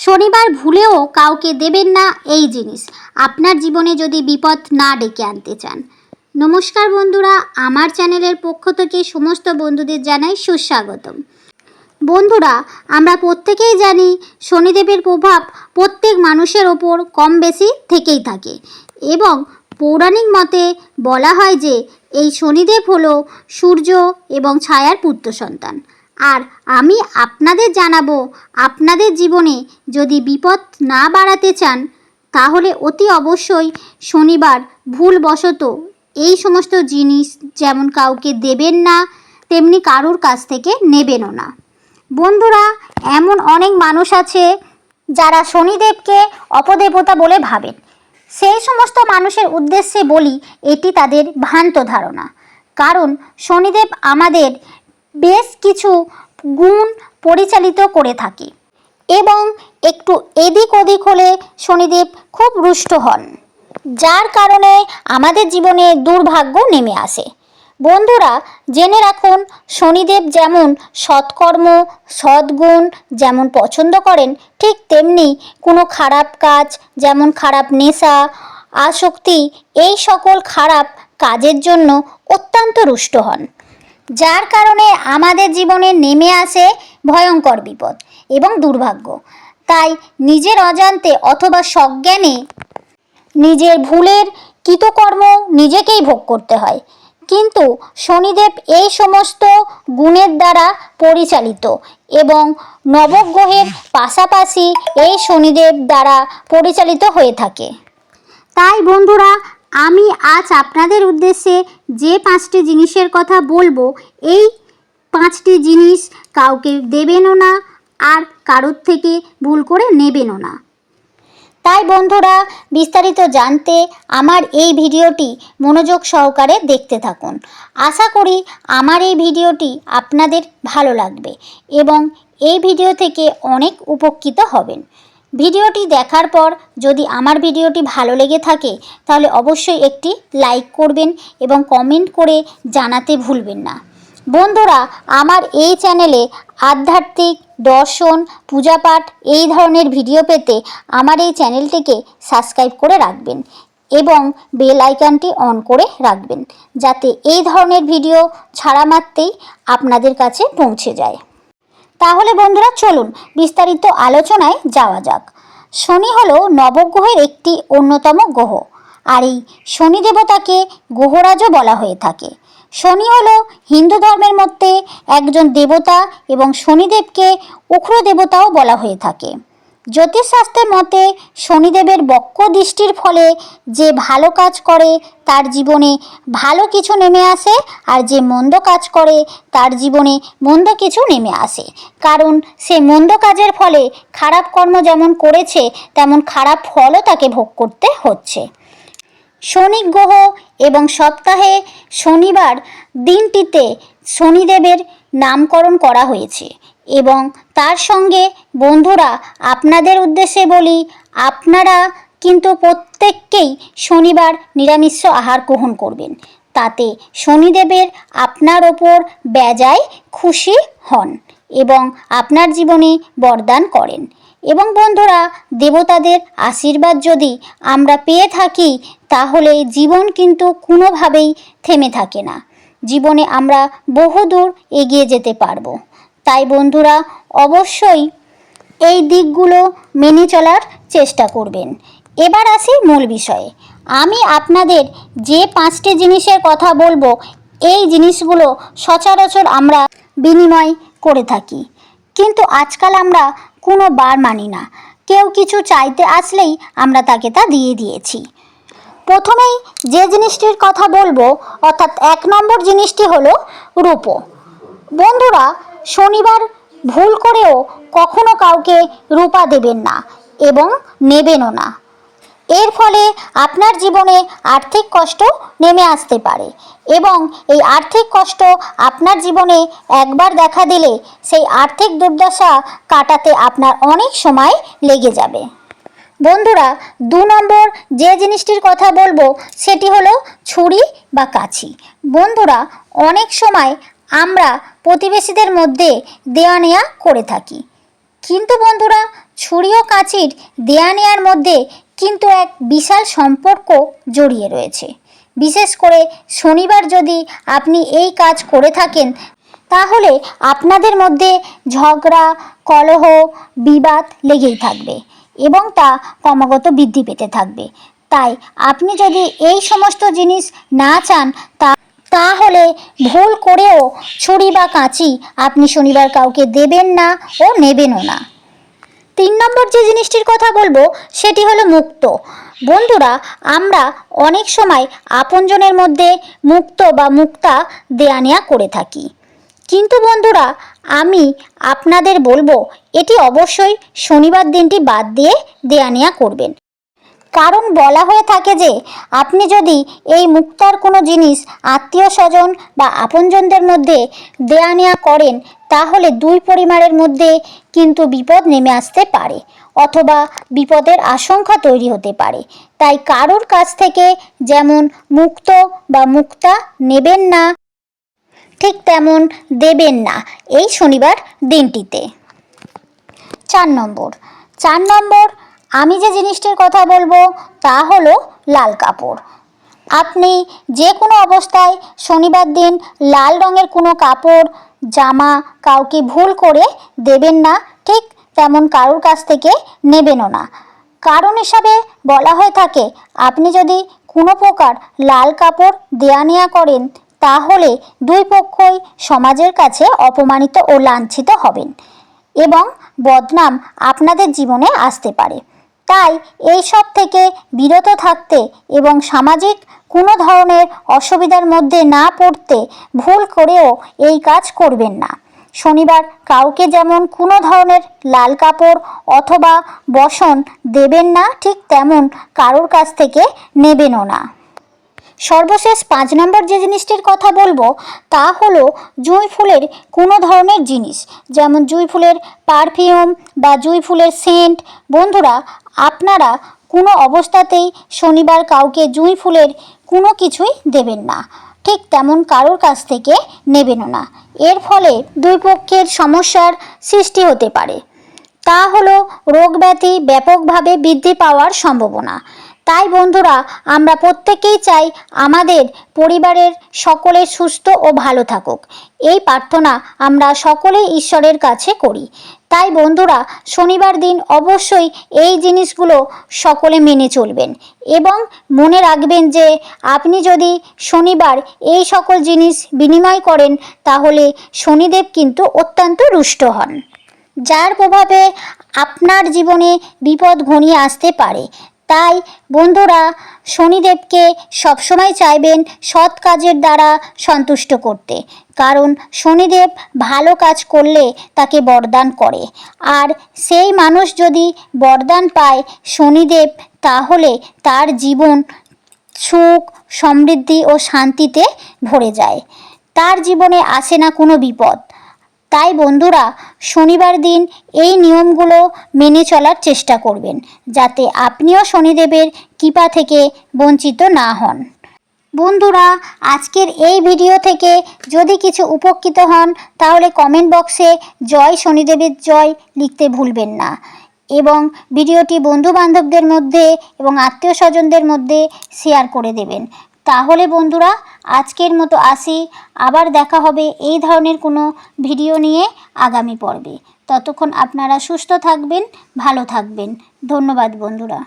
শনিবার ভুলেও কাউকে দেবেন না এই জিনিস। আপনার জীবনে যদি বিপদ না ডেকে আনতে চান। নমস্কার বন্ধুরা, আমার চ্যানেলের পক্ষ থেকে সমস্ত বন্ধুদের জানাই সুস্বাগতম। বন্ধুরা, আমরা প্রত্যেকেই জানি শনিদেবের প্রভাব প্রত্যেক মানুষের ওপর কম বেশি থেকেই থাকে এবং পৌরাণিক মতে বলা হয় যে, এই শনিদেব হলো সূর্য এবং ছায়ার পুত্র সন্তান। আর আমি আপনাদের জানাব আপনাদের জীবনে যদি বিপদ না বাড়াতে চান, তাহলে অতি অবশ্যই শনিবার ভুলবশত এই সমস্ত জিনিস যেমন কাউকে দেবেন না, তেমনি কারুর কাছ থেকে নেবেনও না। বন্ধুরা, এমন অনেক মানুষ আছে যারা শনিদেবকে অপদেবতা বলে ভাবেন। সেই সমস্ত মানুষের উদ্দেশ্যে বলি, এটি তাদের ভ্রান্ত ধারণা। কারণ শনিদেব আমাদের বেশ কিছু গুণ পরিচালিত করে থাকে এবং একটু এদিক ওদিক হলে শনিদেব খুব রুষ্ট হন, যার কারণে আমাদের জীবনে দুর্ভাগ্য নেমে আসে। বন্ধুরা, জেনে রাখুন, শনিদেব যেমন সৎকর্ম, সদ্গুণ যেমন পছন্দ করেন, ঠিক তেমনি কোনো খারাপ কাজ যেমন খারাপ নেশা, আসক্তি, এই সকল খারাপ কাজের জন্য অত্যন্ত রুষ্ট হন। যার কারণে আমাদের জীবনে নেমে আসে ভয়ঙ্কর বিপদ এবং দুর্ভাগ্য। তাই নিজের অজান্তে অথবা সজ্ঞানে নিজের ভুলের কৃতকর্ম নিজেকেই ভোগ করতে হয়। কিন্তু শনিদেব এই সমস্ত গুণের দ্বারা পরিচালিত এবং নবগ্রহের পাশাপাশি এই শনিদেব দ্বারা পরিচালিত হয়ে থাকে। তাই বন্ধুরা আমি আজ আপনাদের উদ্দেশ্যে যে পাঁচটি জিনিসের কথা বলব, এই পাঁচটি জিনিস কাউকে দেবেনও না আর কারোর থেকে ভুল করে নেবেনও না। তাই বন্ধুরা, বিস্তারিত জানতে আমার এই ভিডিওটি মনোযোগ সহকারে দেখতে থাকুন। আশা করি আমার এই ভিডিওটি আপনাদের ভালো লাগবে এবং এই ভিডিও থেকে অনেক উপকৃত হবেন। ভিডিওটি দেখার পর যদি আমার ভিডিওটি ভালো লেগে থাকে, তাহলে অবশ্যই একটি লাইক করবেন এবং কমেন্ট করে জানাতে ভুলবেন না। বন্ধুরা, আমার এই চ্যানেলে আধ্যাত্মিক, দর্শন, পূজাপাঠ এই ধরনের ভিডিও পেতে আমার এই চ্যানেলটিকে সাবস্ক্রাইব করে রাখবেন এবং বেল আইকনটি অন করে রাখবেন, যাতে এই ধরনের ভিডিও ছাড়া মাত্রেই আপনাদের কাছে পৌঁছে যায়। তাহলে বন্ধুরা চলুন বিস্তারিত আলোচনায় যাওয়া যাক। শনি হলো নবগ্রহের একটি অন্যতম গ্রহ। আর এই শনি দেবতাকে গ্রহরাজও বলা হয়ে থাকে। শনি হল হিন্দু ধর্মের মধ্যে একজন দেবতা এবং শনিদেবকে উখ্র দেবতাও বলা হয়ে থাকে। জ্যোতিষশাস্ত্রের মতে শনিদেবের বক্র দৃষ্টির ফলে যে ভালো কাজ করে, তার জীবনে ভালো কিছু নেমে আসে, আর যে মন্দ কাজ করে, তার জীবনে মন্দ কিছু নেমে আসে। কারণ সে মন্দ কাজের ফলে খারাপ কর্ম যেমন করেছে, তেমন খারাপ ফলও তাকে ভোগ করতে হচ্ছে। শনি গ্রহ এবং সপ্তাহে শনিবার দিনটিতে শনিদেবের নামকরণ করা হয়েছে। এবং তার সঙ্গে বন্ধুরা আপনাদের উদ্দেশ্যে বলি, আপনারা কিন্তু প্রত্যেককেই শনিবার নিরামিষ আহার গ্রহণ করবেন। তাতে শনিদেবের আপনার ওপর বেজায় খুশি হন এবং আপনার জীবনে বরদান করেন। এবং বন্ধুরা, দেবতাদের আশীর্বাদ যদি আমরা পেয়ে থাকি, তাহলে জীবন কিন্তু কোনোভাবেই থেমে থাকে না। জীবনে আমরা বহুদূর এগিয়ে যেতে পারব। তাই বন্ধুরা, অবশ্যই এই দিকগুলো মেনে চলার চেষ্টা করবেন। এবার আসি মূল বিষয়ে। আমি আপনাদের যে পাঁচটি জিনিসের কথা বলব, এই জিনিসগুলো সচরাচর আমরা বিনিময় করে থাকি। কিন্তু আজকাল আমরা কোনো বার মানি না। কেউ কিছু চাইতে আসলেই আমরা তাকে তা দিয়ে দিয়েছি। প্রথমেই যে জিনিসটির কথা বলব, অর্থাৎ এক নম্বর জিনিসটি হলো রূপো। বন্ধুরা শনিবার ভুল করেও কখনো কাউকে রূপা দেবেন না এবং নেবেনও না। এর ফলে আপনার জীবনে আর্থিক কষ্ট নেমে আসতে পারে এবং এই আর্থিক কষ্ট আপনার জীবনে একবার দেখা দিলে সেই আর্থিক দুর্দশা কাটাতে আপনার অনেক সময় লেগে যাবে। বন্ধুরা, দু নম্বর যে জিনিসটির কথা বলব, সেটি হলো ছুরি বা কাছি বন্ধুরা, অনেক সময় আমরা প্রতিবেশীদের মধ্যে দেওয়া নেওয়া করে থাকি। কিন্তু বন্ধুরা, ছুরি ও কাঁচির দেয়া নেয়ার মধ্যে কিন্তু এক বিশাল সম্পর্ক জড়িয়ে রয়েছে। বিশেষ করে শনিবার যদি আপনি এই কাজ করে থাকেন, তাহলে আপনাদের মধ্যে ঝগড়া, কলহ, বিবাদ লেগেই থাকবে এবং তা ক্রমাগত বৃদ্ধি পেতে থাকবে। তাই আপনি যদি এই সমস্ত জিনিস না চান, তা তাহলে ভুল করেও ছুরি বা কাঁচি আপনি শনিবার কাউকে দেবেন না ও নেবেনও না। তিন নম্বর যে জিনিসটির কথা বলব, সেটি হলো মুক্ত। বন্ধুরা, আমরা অনেক সময় আপনজনের মধ্যে মুক্ত বা মুক্তা দেয়া নেয়া করে থাকি। কিন্তু বন্ধুরা, আমি আপনাদের বলব, এটি অবশ্যই শনিবার দিনটি বাদ দিয়ে দেয়া নেয়া করবেন। কারণ বলা হয়ে থাকে যে, আপনি যদি এই মুক্তার কোনো জিনিস আত্মীয় স্বজন বা আপনজনদের মধ্যে দেয়া নেয়া করেন, তাহলে দুই পরিমাণের মধ্যে কিন্তু বিপদ নেমে আসতে পারে অথবা বিপদের আশঙ্কা তৈরি হতে পারে। তাই কারোর কাছ থেকে যেমন মুক্ত বা মুক্তা নেবেন না, ঠিক তেমন দেবেন না এই শনিবার দিনটিতে। চার নম্বর। চার নম্বর আমি যে জিনিসটির কথা বলব তা হলো লাল কাপড়। আপনি যে কোনো অবস্থায় শনিবার দিন লাল রঙের কোনো কাপড়, জামা কাউকে ভুল করে দেবেন না, ঠিক তেমন কারোর কাছ থেকে নেবেনও না। কারণ হিসাবে বলা হয়ে থাকে, আপনি যদি কোনো প্রকার লাল কাপড় দেয়া নেয়া করেন, তাহলে দুই পক্ষই সমাজের কাছে অপমানিত ও লাঞ্ছিত হবেন এবং বদনাম আপনাদের জীবনে আসতে পারে। তাই এই সব থেকে বিরত থাকতে এবং সামাজিক কোনো ধরনের অসুবিধার মধ্যে না পড়তে ভুল করেও এই কাজ করবেন না। শনিবার কাউকে যেমন কোনো ধরনের লাল কাপড় অথবা বসন দেবেন না, ঠিক তেমন কারোর কাছ থেকে নেবেনও না। সর্বশেষ পাঁচ নম্বর যে জিনিসটির কথা বলব, তা হলো জুঁই ফুলের কোনো ধরনের জিনিস। যেমন জুঁই ফুলের পারফিউম বা জুঁই ফুলের সেন্ট, বন্ধুরা আপনারা কোনো অবস্থাতেই শনিবার কাউকে জুঁই ফুলের কোনো কিছুই দেবেন না। ঠিক তেমন কারোর কাছ থেকে নেবেনও না। এর ফলে দুই পক্ষের সমস্যার সৃষ্টি হতে পারে। তা হলো রোগ ব্যাধি ব্যাপকভাবে বৃদ্ধি পাওয়ার সম্ভাবনা। তাই বন্ধুরা, আমরা প্রত্যেকেই চাই আমাদের পরিবারের সকলে সুস্থ ও ভালো থাকুক। এই প্রার্থনা আমরা সকলেই ঈশ্বরের কাছে করি। তাই বন্ধুরা, শনিবার দিন অবশ্যই এই জিনিসগুলো সকলে মেনে চলবেন এবং মনে রাখবেন যে আপনি যদি শনিবার এই সকল জিনিস বিনিময় করেন, তাহলে শনিদেব কিন্তু অত্যন্ত রুষ্ট হন। যার প্রভাবে আপনার জীবনে বিপদ ঘনিয়ে আসতে পারে। তাই বন্ধুরা শনিদেবকে সবসময় চাইবেন সৎ কাজের দ্বারা সন্তুষ্ট করতে। কারণ শনিদেব ভালো কাজ করলে তাকে বরদান করে। আর সেই মানুষ যদি বরদান পায় শনিদেব, তাহলে তার জীবন সুখ, সমৃদ্ধি ও শান্তিতে ভরে যায়। তার জীবনে আসে না কোনো বিপদ। তাই বন্ধুরা, শনিবার দিন এই নিয়মগুলো মেনে চলার চেষ্টা করবেন, যাতে আপনিও শনিদেবের কৃপা থেকে বঞ্চিত না হন। বন্ধুরা, আজকের এই ভিডিও থেকে যদি কিছু উপকৃত হন, তাহলে কমেন্ট বক্সে জয় শনিদেবের জয় লিখতে ভুলবেন না। এবং ভিডিওটি বন্ধু বান্ধবদের মধ্যে এবং আত্মীয় স্বজনদের মধ্যে শেয়ার করে দেবেন। তাহলে বন্ধুরা, আজকের মতো আসি। আবার দেখা হবে এই ধরনের কোনো ভিডিও নিয়ে আগামী পর্বে। ততক্ষণ আপনারা সুস্থ থাকবেন, ভালো থাকবেন। ধন্যবাদ বন্ধুরা।